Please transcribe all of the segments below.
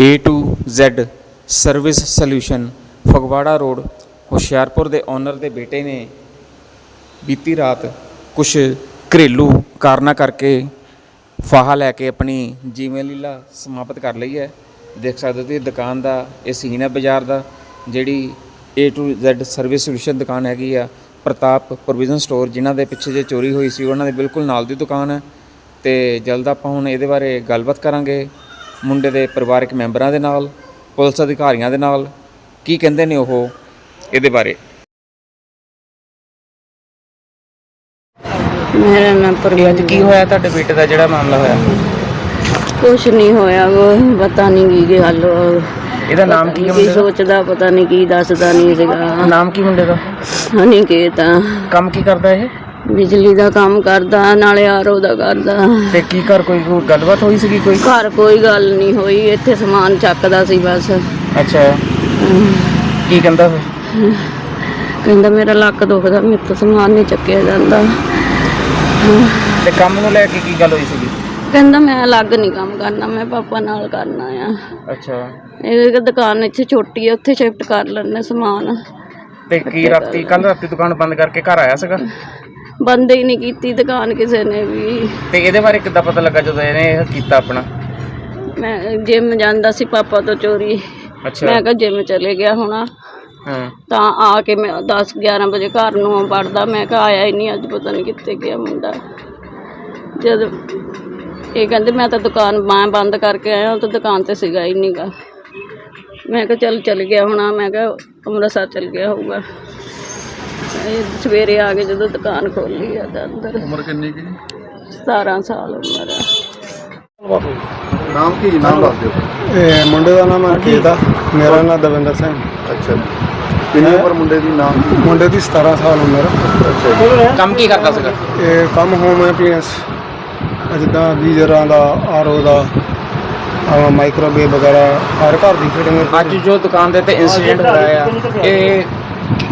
A to Z service solution Phagwara road Hoshiarpur ਦੇ owner ਦੇ ਬੇਟੇ ਨੇ ਬੀਤੀ ਰਾਤ ਕੁਝ ਘਰੇਲੂ ਕਾਰਨਾਂ ਕਰਕੇ ਫਾਹਾ ਲੈ ਕੇ ਆਪਣੀ ਜੀਵਨ ਲੀਲਾ ਸਮਾਪਤ ਕਰ ਲਈ ਹੈ। ਦੇਖ ਸਕਦੇ ਹੋ ਤੁਸੀਂ, ਦੁਕਾਨ ਦਾ, ਇਹ ਸੀਨ ਹੈ ਬਾਜ਼ਾਰ ਦਾ, ਜਿਹੜੀ A to Z service solution ਦੁਕਾਨ ਹੈਗੀ ਆ, ਪ੍ਰਤਾਪ ਪ੍ਰੋਵੀਜ਼ਨ ਸਟੋਰ ਜਿਨ੍ਹਾਂ ਦੇ ਪਿੱਛੇ ਜੇ ਚੋਰੀ ਹੋਈ ਸੀ, ਉਹਨਾਂ ਦੇ ਬਿਲਕੁਲ ਨਾਲ ਦੀ ਦੁਕਾਨ ਹੈ। ਤੇ ਜਲਦ ਆਪਾਂ ਹੁਣ ਇਹਦੇ ਬਾਰੇ ਗੱਲਬਾਤ ਕਰਾਂਗੇ। ਮੁੰਡੇ ਦੇ ਪਰਿਵਾਰਕ ਮੈਂਬਰਾਂ ਦੇ ਨਾਲ ਪੁਲਿਸ ਅਧਿਕਾਰੀਆਂ ਦੇ ਨਾਲ ਕੀ ਕਹਿੰਦੇ ਨੇ ਉਹ ਇਹਦੇ ਬਾਰੇ? ਮੇਰਾ ਨਾਮ ਅੱਜ ਪਰਵੀਨ ਕੀ ਹੋਇਆ? ਤੁਹਾਡੇ ਬੇਟੇ ਦਾ ਜਿਹੜਾ ਮਾਮਲਾ ਹੋਇਆ? ਕੁਛ ਨਹੀਂ ਹੋਇਆ ਉਹ ਪਤਾ ਨਹੀਂ ਕੀ ਗੱਲ ਇਹਦਾ ਨਾਮ ਕੀ ਹੈ ਕੀ ਮੁੰਡੇ ਦਾ? ਸੋਚਦਾ ਪਤਾ ਨਹੀਂ ਕੀ ਦੱਸਦਾ ਨਹੀਂ ਸੀਗਾ। ਨਾਮ ਕੀ ਮੁੰਡੇ ਦਾ? ਹਣੀ ਕੇ ਤਾਂ ਕੰਮ ਕੀ ਕਰਦਾ ਇਹ? ਬਿਜਲੀ ਦਾ ਕੰਮ ਕਰਦਾ ਨਾਲੇ ਆਰੋ ਦਾ ਕਰਦਾ। ਤੇ ਕੀ ਕਰ ਕੋਈ ਕੋਈ ਗੱਲਬਾਤ ਹੋਈ ਸੀਗੀ ਕੋਈ? ਘਰ ਕੋਈ ਗੱਲ ਨਹੀਂ ਹੋਈ ਇੱਥੇ ਸਮਾਨ ਚੱਕਦਾ ਸੀ ਬਸ। ਅੱਛਾ। ਕੀ ਕਹਿੰਦਾ ਫਿਰ? ਕਹਿੰਦਾ ਮੇਰਾ ਲੱਕ ਦੁਖਦਾ ਮੇਰੇ ਤੋਂ ਸਮਾਨ ਨਹੀਂ ਚੱਕਿਆ ਜਾਂਦਾ। ਤੇ ਕੰਮ ਨੂੰ ਲੈ ਕੇ ਕੀ ਗੱਲ ਹੋਈ ਸੀਗੀ? ਕਹਿੰਦਾ ਮੈਂ ਅਲੱਗ ਨਹੀਂ ਕੰਮ ਕਰਨਾ ਮੈਂ ਪਾਪਾ ਨਾਲ ਕਰਨਾ ਆ। ਅੱਛਾ। ਇਹ ਦੁਕਾਨ ਇੱਥੇ ਛੋਟੀ ਹੈ ਉੱਥੇ ਸ਼ਿਫਟ ਕਰ ਲੈਣੇ ਸਮਾਨ। ਤੇ ਕੀ ਰਾਤੀ ਕੱਲ ਰਾਤੀ ਦੁਕਾਨ ਬੰਦ ਕਰਕੇ ਘਰ ਆਇਆ ਸੀਗਾ? ਬੰਦ ਹੀ ਨਹੀਂ ਕੀਤੀ ਦੁਕਾਨ ਕਿਸੇ ਨੇ ਵੀ। ਤੇ ਇਹਦੇ ਬਾਰੇ ਕਿੱਦਾਂ ਪਤਾ ਲੱਗਾ ਜਦੋਂ ਇਹਨੇ ਇਹ ਕੀਤਾ ਆਪਣਾ? ਮੈਂ ਜਿਮ ਜਾਂਦਾ ਸੀ ਪਾਪਾ ਤੋਂ ਚੋਰੀ। ਅੱਛਾ। ਮੈਂ ਕਿਹਾ ਜਿਮ ਚਲੇ ਗਿਆ ਹੋਣਾ। ਹਾਂ। ਤਾਂ ਆ ਕੇ ਮੈਂ 10 11 ਵਜੇ ਘਰ ਨੂੰ ਵੜਦਾ। ਮੈਂ ਕਿਹਾ ਆਇਆ ਹੀ ਨਹੀਂ ਅੱਜ ਪਤਾ ਨਹੀਂ ਕਿੱਥੇ ਗਿਆ ਮੁੰਡਾ। ਜਦ ਇਹ ਕਹਿੰਦੇ ਮੈਂ ਤਾਂ ਦੁਕਾਨ ਮੈਂ ਬੰਦ ਕਰਕੇ ਆਇਆ ਤਾਂ ਦੁਕਾਨ ਤੇ ਸੀਗਾ ਹੀ ਨਹੀਂਗਾ ਮੈਂ ਕਿਹਾ ਚੱਲ ਚਲ ਗਿਆ ਹੋਣਾ ਮੈਂ ਕਿਹਾ ਅੰਮ੍ਰਿਤਸਰ ਚਲ ਗਿਆ ਹੋਊਗਾ। ਇਹ ਸਵੇਰੇ ਆ ਕੇ ਜਦੋਂ ਦੁਕਾਨ ਖੋਲੀ ਆ ਤਾਂ ਅੰਦਰ। ਉਮਰ ਕਿੰਨੀ ਕੀ? 17 ਸਾਲ ਉਮਰ ਆ। ਨਾਮ ਕੀ ਨਾਮ ਦੱਸ ਦਿਓ। ਇਹ ਮੁੰਡੇ ਦਾ ਨਾਮ ਅੰਕਿਤ ਆ। ਮੇਰਾ ਨਾਮ ਦਵਿੰਦਰ ਸਿੰਘ। ਅੱਛਾ ਕਿੰਨੀ ਉਮਰ ਮੁੰਡੇ ਦੀ ਨਾਮ ਕੀ? ਮੁੰਡੇ ਦੀ 17 ਸਾਲ ਉਮਰ। ਅੱਛਾ ਕੰਮ ਕੀ ਕਰਦਾ ਸੀਗਾ? ਇਹ ਕੰਮ ਹੋਮ ਐਪਲੀਐਂਸ ਜਿੱਦਾਂ ਗੀਜ਼ਰਾਂ ਦਾ ਆਰਓ ਦਾ ਮਾਈਕ੍ਰੋਵੇਵ ਵਗੈਰਾ ਹਰ ਘਰ ਦੀ ਫਿਟਿੰਗ ਅੱਜ ਜੋ ਦੁਕਾਨ ਦੇ ਤੇ ਇਨਸੀਡੈਂਟ ਹੋਇਆ ਆ ਇਹ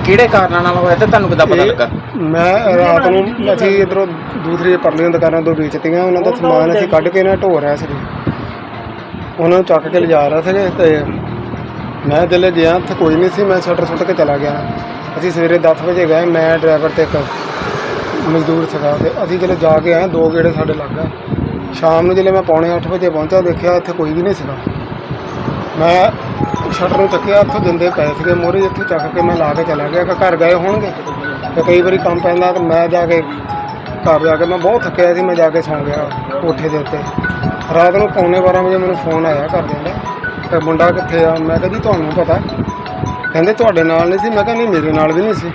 ਕਿਹੜੇ ਕਾਰਨਾਂ ਨਾਲ ਹੋਇਆ ਤੇ ਤੁਹਾਨੂੰ ਕਿੱਦਾਂ ਪਤਾ ਲੱਗਾ? ਮੈਂ ਰਾਤ ਨੂੰ ਅਸੀਂ ਇਧਰੋਂ ਦੂਸਰੀ ਪਰਲੀਆਂ ਦੁਕਾਨਾਂ ਤੋਂ ਵੇਚਤੀਆਂ ਉਹਨਾਂ ਦਾ ਸਮਾਨ ਅਸੀਂ ਕੱਢ ਕੇ ਨਾ ਢੋ ਰਿਹਾ ਸੀ। ਉਹਨਾਂ ਨੂੰ ਚੱਕ ਕੇ ਲਿਜਾ ਰਿਹਾ ਸੀਗੇ ਤੇ ਮੈਂ ਜਦੋਂ ਗਿਆ ਉੱਥੇ ਕੋਈ ਨਹੀਂ ਸੀ ਮੈਂ ਸ਼ਟਰ ਸੁੱਟ ਕੇ ਚਲਾ ਗਿਆ। ਅਸੀਂ ਸਵੇਰੇ 10 ਵਜੇ ਗਏ ਮੈਂ ਡਰਾਈਵਰ ਤੇ ਇੱਕ ਮਜ਼ਦੂਰ ਸੀਗਾ ਤੇ ਅਸੀਂ ਜਦੋਂ ਜਾ ਕੇ ਆਏ ਦੋ ਗੇੜੇ ਸਾਡੇ ਲੱਗ ਗਏ। ਸ਼ਾਮ ਨੂੰ ਜਦੋਂ ਮੈਂ ਪੌਣੇ 8 ਵਜੇ ਪਹੁੰਚਾ ਦੇਖਿਆ ਇੱਥੇ ਕੋਈ ਵੀ ਨਹੀਂ ਸੀਗਾ। ਮੈਂ ਸ਼ਟਰ ਨੂੰ ਚੱਕਿਆ ਉੱਥੋਂ ਦਿੰਦੇ ਪਏ ਸੀਗੇ ਮੋਰੇ ਇੱਥੇ ਚੱਕ ਕੇ ਮੈਂ ਲਾ ਕੇ ਚਲਾ ਗਿਆ ਕਿ ਘਰ ਗਏ ਹੋਣਗੇ। ਤੇ ਕਈ ਵਾਰੀ ਕੰਮ ਪੈਂਦਾ ਤੇ ਮੈਂ ਜਾ ਕੇ ਘਰ ਜਾ ਕੇ ਮੈਂ ਬਹੁਤ ਥੱਕਿਆ ਸੀ ਮੈਂ ਜਾ ਕੇ ਸੌਂ ਗਿਆ ਕੋਠੇ ਦੇ ਉੱਤੇ। ਰਾਤ ਨੂੰ ਪੌਣੇ 12 ਵਜੇ ਮੈਨੂੰ ਫੋਨ ਆਇਆ ਘਰਦਿਆਂ ਦਾ ਤੇ ਮੁੰਡਾ ਕਿੱਥੇ ਆ? ਮੈਂ ਕਿਹਾ ਜੀ ਤੁਹਾਨੂੰ ਪਤਾ। ਕਹਿੰਦੇ ਤੁਹਾਡੇ ਨਾਲ ਨਹੀਂ ਸੀ ਮੈਂ ਕਿਹਾ ਨਹੀਂ ਮੇਰੇ ਨਾਲ ਵੀ ਨਹੀਂ ਸੀ।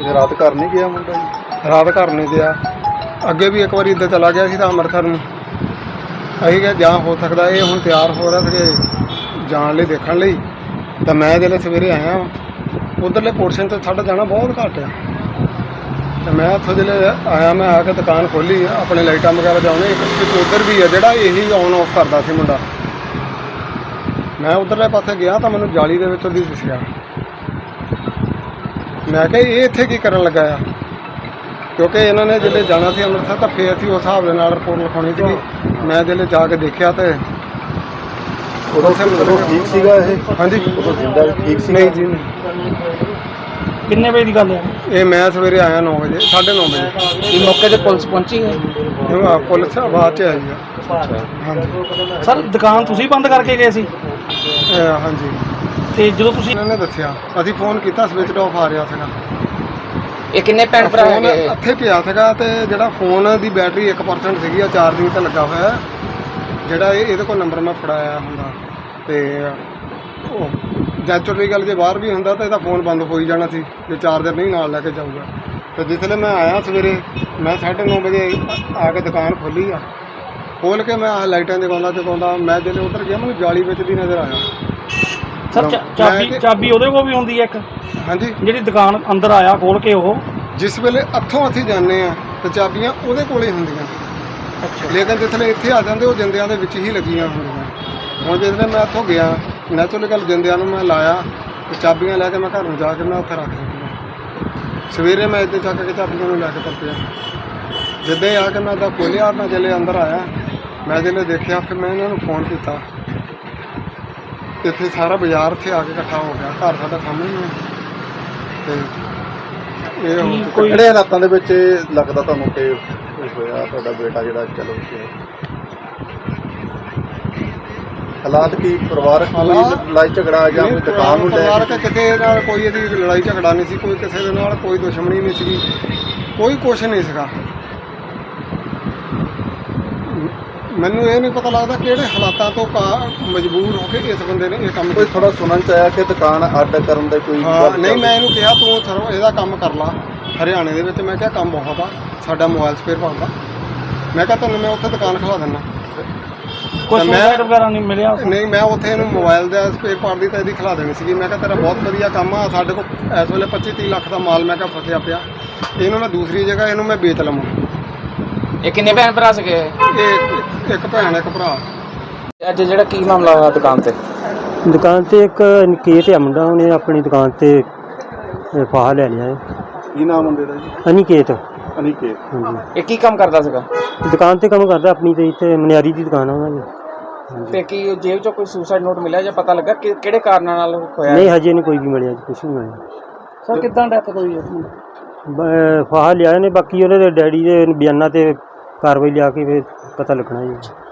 ਇਹ ਰਾਤ ਘਰ ਨਹੀਂ ਗਿਆ ਮੁੰਡਾ ਜੀ? ਰਾਤ ਘਰ ਨਹੀਂ ਗਿਆ। ਅੱਗੇ ਵੀ ਇੱਕ ਵਾਰੀ ਇੱਦਾਂ ਚਲਾ ਗਿਆ ਸੀ ਤਾਂ ਅੰਮ੍ਰਿਤਸਰ ਨੂੰ। ਅਸੀਂ ਕਿਹਾ ਜਾਂ ਹੋ ਸਕਦਾ ਇਹ ਹੁਣ ਤਿਆਰ ਹੋ ਰਿਹਾ ਸੀਗੇ। ਜਾਣ ਲਈ ਦੇਖਣ ਲਈ, ਤਾਂ ਮੈਂ ਜਦੋਂ ਸਵੇਰੇ ਆਇਆ, ਉਧਰਲੇ ਪੋਰਸ਼ਨ ਤੋਂ ਸਾਡਾ ਜਾਣਾ ਬਹੁਤ ਘੱਟ ਆ। ਤੇ ਮੈਂ ਉੱਥੋਂ ਜਿਹੜੇ ਆਇਆ, ਮੈਂ ਆ ਕੇ ਦੁਕਾਨ ਖੋਲੀ, ਆਪਣੇ ਲਾਈਟਾਂ ਵਗੈਰਾ ਜਾਉਣੇ ਇੱਕ ਉਧਰ ਵੀ ਆ ਜਿਹੜਾ ਇਹੀ ਆਨ ਆਫ ਕਰਦਾ ਸੀ ਮੁੰਡਾ। ਮੈਂ ਉਧਰਲੇ ਪਾਸੇ ਗਿਆ ਤਾਂ ਮੈਨੂੰ ਜਾਲੀ ਦੇ ਵਿੱਚ ਉਹਦੀ ਦਿਸਿਆ। ਮੈਂ ਕਿਹਾ, ਇਹ ਇੱਥੇ ਕੀ ਕਰਨ ਲੱਗਾ ਆ? ਕਿਉਂਕਿ ਇਹਨਾਂ ਨੇ ਜਿਹੜੇ ਜਾਣਾ ਸੀ ਅੰਮ੍ਰਿਤਸਰ, ਤਾਂ ਫੇਰ ਅਸੀਂ ਉਸ ਹਿਸਾਬ ਦੇ ਨਾਲ ਰਿਪੋਰਟ ਲਿਖਾਉਣੀ ਸੀ ਮੈਂ ਜਿਹੜੇ ਜਾ ਕੇ ਦੇਖਿਆ ਤੇ ਉਦੋਂ ਉਦੋਂ ਠੀਕ ਸੀਗਾ ਇਹ? ਹਾਂਜੀ। ਉਦੋਂ ਜਿੰਦਾ ਠੀਕ ਸੀ ਨਹੀਂ ਜੀ। ਨਹੀਂ ਕਿੰਨੇ ਵਜੇ ਦੀ ਗੱਲ ਹੈ? ਇਹ ਮੈਂ ਸਵੇਰੇ ਆਇਆ 9 ਵਜੇ 9:30 ਵਜੇ। ਇਹ ਮੌਕੇ ਤੇ ਪੁਲਿਸ ਪਹੁੰਚੀ ਹੈ? ਇਹ ਆ ਪੁਲਿਸ ਆਵਾਜ਼ ਚ ਆਈ ਆ। ਹਾਂਜੀ। ਸਰ ਦੁਕਾਨ ਤੁਸੀਂ ਬੰਦ ਕਰਕੇ ਗਏ ਸੀ? ਹਾਂਜੀ। ਤੇ ਜਦੋਂ ਤੁਸੀਂ ਇਹਨਾਂ ਨੇ ਦੱਸਿਆ। ਅਸੀਂ ਫੋਨ ਕੀਤਾ ਸਵਿਚ ਆਫ ਆ ਰਿਹਾ ਸੀਗਾ। ਇਹ ਕਿੰਨੇ ਭੈਣ ਭਰਾ ਫੋਨ ਹੈਗੇ? ਇੱਥੇ ਪਿਆ ਸੀਗਾ ਤੇ ਜਿਹੜਾ ਫੋਨ ਦੀ ਬੈਟਰੀ 1% ਸੀਗੀ ਆ ਚਾਰਜਿੰਗ ਤੇ ਲੱਗਾ ਹੋਇਆ। ਹੈ। ਜਿਹੜਾ ਇਹ ਇਹਦੇ ਕੋਲ ਨੰਬਰ ਮੈਂ ਫੜਾਇਆ। ਹੁੰਦਾ ਤੇ ਉਹ ਨੈਚੁਰਲੀ ਗੱਲ ਜੇ ਬਾਹਰ ਵੀ ਹੁੰਦਾ ਤਾਂ ਇਹਦਾ ਫੋਨ ਬੰਦ ਹੋ ਹੀ ਜਾਣਾ ਸੀ ਜੇ ਚਾਰਜਰ ਨਹੀਂ ਨਾਲ ਲੈ ਕੇ ਜਾਊਗਾ। ਤੇ ਜਿਸਲੇ ਮੈਂ ਆਇਆ ਸਵੇਰੇ ਮੈਂ 9:30 ਵਜੇ ਆ ਕੇ ਦੁਕਾਨ ਖੋਲੀ ਆ। ਖੋਲ ਕੇ ਮੈਂ ਆ ਲਾਈਟਾਂ ਜਗਾਉਂਦਾ ਜਗਾਉਂਦਾ ਮੈਂ ਜਦੋਂ ਉੱਧਰ ਗਿਆ ਮੈਨੂੰ ਜਾਲੀ ਵਿੱਚ ਦੀ ਨਜ਼ਰ ਆਇਆ। ਸਰ ਚਾ- ਮੈਂ ਚਾਬੀ ਕਿ- ਚਾਬੀ ਉਹਦੇ ਕੋਲ ਵੀ ਹੁੰਦੀ ਹੈ ਇੱਕ? ਹਾਂਜੀ। ਜਿਹੜੀ ਦੁਕਾਨ ਅੰਦਰ ਆਇਆ ਖੋਲ ਕੇ ਉਹ? ਜਿਸ ਵੇਲੇ ਇੱਥੋਂ ਅਸੀਂ ਜਾਂਦੇ ਆ ਤੇ ਚਾਬੀਆਂ ਉਹਦੇ ਕੋਲੇ ਹੀ ਹੁੰਦੀਆਂ। ਲੇਕਿਨ ਜਿਸਲੇ ਇੱਥੇ ਆ ਜਾਂਦੇ, ਉਹ ਜਿੰਦਿਆਂ ਦੇ ਵਿੱਚ ਹੀ ਲੱਗੀਆਂ ਹੁੰਦੀਆਂ। ਹੁਣ ਜਿਸਲੇ ਮੈਂ ਇੱਥੋਂ ਗਿਆ ਨੈਚੁਰਲ ਜਿੰਦਿਆਂ ਨੂੰ ਮੈਂ ਲਾਇਆ ਤੇ ਚਾਬੀਆਂ ਲੈ ਕੇ ਮੈਂ ਘਰ ਨੂੰ ਜਾ ਕੇ ਮੈਂ ਉੱਥੇ ਰੱਖ ਦਿੱਤੀਆਂ। ਸਵੇਰੇ ਮੈਂ ਇੱਥੇ ਚੱਕ ਕੇ ਚਾਬੀਆਂ ਨੂੰ ਲੈ ਕੇ ਤੁਰ ਜਿੱਦਾਂ ਹੀ ਆ ਕੇ ਮੈਂ ਤਾਂ ਖੋਲਿਆ ਮੈਂ ਜਲੇ ਅੰਦਰ ਆਇਆ। ਮੈਂ ਜਦੋਂ ਦੇਖਿਆ ਫਿਰ ਮੈਂ ਇਹਨਾਂ ਨੂੰ ਫੋਨ ਕੀਤਾ। ਇੱਥੇ ਸਾਰਾ ਬਾਜ਼ਾਰ ਇੱਥੇ ਆ ਕੇ ਇਕੱਠਾ ਹੋ ਗਿਆ। ਘਰ ਸਾਡਾ ਸਾਹਮਣੇ ਹੀ ਹੈ ਤੇ ਇਹ ਹੁਣ ਕੋਈ ਕਿਹੜੇ ਹਾਲਾਤਾਂ ਦੇ ਵਿੱਚ ਇਹ ਲੱਗਦਾ ਤੁਹਾਨੂੰ ਕਿ ਇਹ ਹੋਇਆ? ਤੁਹਾਡਾ ਬੇਟਾ ਜਿਹੜਾ ਚਲੋ ਗਿਆ ਹਾਲਾਤ ਕੀ? ਪਰਿਵਾਰਕ ਕੋਈ ਲੜਾਈ ਝਗੜਾ ਜਾਂ ਕੋਈ ਦੁਕਾਨ ਨੂੰ ਲੈ ਪਰਿਵਾਰ ਕੇ ਕੇ ਕਿਤੇ ਨਾਲ ਕੋਈ ਇਹਦੀ ਲੜਾਈ ਝਗੜਾ ਨਹੀਂ ਸੀ ਕੋਈ ਕਿਸੇ ਦੇ ਨਾਲ ਕੋਈ ਦੁਸ਼ਮਣੀ ਨਹੀਂ ਸੀਗੀ। ਕੋਈ ਕੁਛ ਨਹੀਂ ਸੀਗਾ ਮ- ਮੈਨੂੰ ਇਹ ਨਹੀਂ ਪਤਾ ਲੱਗਦਾ ਕਿਹੜੇ ਹਾਲਾਤਾਂ ਤੋਂ ਕਾ- ਮਜਬੂਰ ਹੋ ਕੇ ਇਸ ਬੰਦੇ ਨੇ ਇਹ ਕੰਮ ਕੋਈ ਕੀਤਾ। ਥੋੜਾ ਸੁਣਨ ਚ ਆਇਆ ਕਿ ਦੁਕਾਨ ਅੱਡ ਕਰਨ ਦੇ ਕੋਈ ਹਾਂ ਨਹੀਂ ਮੈਂ ਇਹਨੂੰ ਕਿਹਾ ਤੂੰ ਸਰਵ ਇਹਦਾ ਕੰਮ ਕਰ ਲਾ। ਹਰਿਆਣੇ ਦੇ ਵਿੱਚ ਮੈਂ ਕਿਹਾ ਕੰਮ ਬਹੁਤ ਆ ਸਾਡਾ ਮੋਬਾਈਲ ਸਪੇਅਰ ਪਾਉਂਦਾ ਮੈਂ ਕਿਹਾ ਤੁਹਾਨੂੰ ਮੈਂ ਉੱਥੇ ਦੁਕਾਨ ਖਵਾ ਦਿੰਦਾ। ਕੋਈ ਮੈਂ- ਸੁਸਾਈਡ ਵਗੈਰਾ ਨਹੀਂ ਮਿਲਿਆ ਨਹੀਂ ਮੈਂ ਉੱਥੇ ਇਹਨੂੰ ਮੋਬਾਈਲ ਦਾ ਸਪੇਅਰ ਪਾਰਟ ਦੀ ਤਾਂ ਇਹਦੀ ਖਿਲਾ ਦੇਣੀ ਸੀਗੀ। ਮੈਂ ਕਿਹਾ ਤੇਰਾ ਬਹੁਤ ਵਧੀਆ ਕੰਮ ਆ ਸਾਡੇ ਕੋਲ ਇਸ ਵੇਲੇ 25 30 ਲੱਖ ਦਾ ਮਾਲ ਮੈਂ ਕਿਹਾ ਫਸਿਆ ਪਿਆ। ਇਹਨੂੰ ਮੈਂ ਦੂਸਰੀ ਜਗ੍ਹਾ ਇਹਨੂੰ ਮੈਂ ਵੇਚ ਲਵਾਂ। ਇਹ ਕਿੰਨੇ ਭੈਣ ਭਰਾ ਸੀਗੇ? ਇਹ ਇੱਕ- ਇੱਕ ਭੈਣ ਇੱਕ ਭਰਾ। ਅੱਜ ਜਿਹੜਾ ਕੀ ਮਾਮਲਾ ਹੋਇਆ ਦੁਕਾਨ ਤੇ? ਦੁਕਾਨ ਤੇ ਇੱਕ ਨਿਕੇਤ ਆ ਮੁੰਡਾ ਉਹਨੇ ਆਪਣੀ ਦੁਕਾਨ ਤੇ ਫਾਹਾ ਲੈ ਲਿਆ। ਹੈ ਕੀ ਨਾਮ ਹੁੰਦੇ ਦਾ ਜੀ? ਅਨਿਕੇਤ। ਅਨਿਕੇਤ। ਹਾਂਜੀ। ਇਹ ਕੀ ਕੰਮ ਕਰਦਾ ਸੀਗਾ? ਦੁਕਾਨ ਤੇ ਕੰਮ ਕਰਦਾ ਆਪਣੀ ਤੇ ਇੱਥੇ ਮਨਿਆਰੀ ਦੀ ਦੁਕਾਨ ਆ ਉਹਨਾਂ ਦੀ। ਤੇ ਕੀ ਜੇਬ ਚੋਂ ਕੋਈ ਸੁਸਾਈਡ ਨੋਟ ਮਿਲਿਆ ਜਾਂ ਪਤਾ ਲੱਗਾ? ਕਿ ਕਿਹੜੇ ਕਾਰਨਾਂ ਨਾਲ ਹੋਇਆ? ਨਹੀਂ ਹਜੇ ਨਹੀਂ ਕੋਈ ਵੀ ਮਿਲਿਆ ਜੀ ਕੁਛ ਨਹੀਂ ਮਿਲਿਆ। ਸਰ ਕਿੱਦਾਂ ਡੈਥ ਹੋਈ ਹੈ? ਬ- ਫਾਹਾ ਲਿਆ ਨੇ ਬਾਕੀ ਉਹਦੇ ਡੈਡੀ ਦੇ ਬਿਆਨਾਂ ਤੇ ਕਾਰਵਾਈ ਲਿਆ ਕੇ ਫਿਰ ਪਤਾ ਲੱਗਣਾ ਜੀ।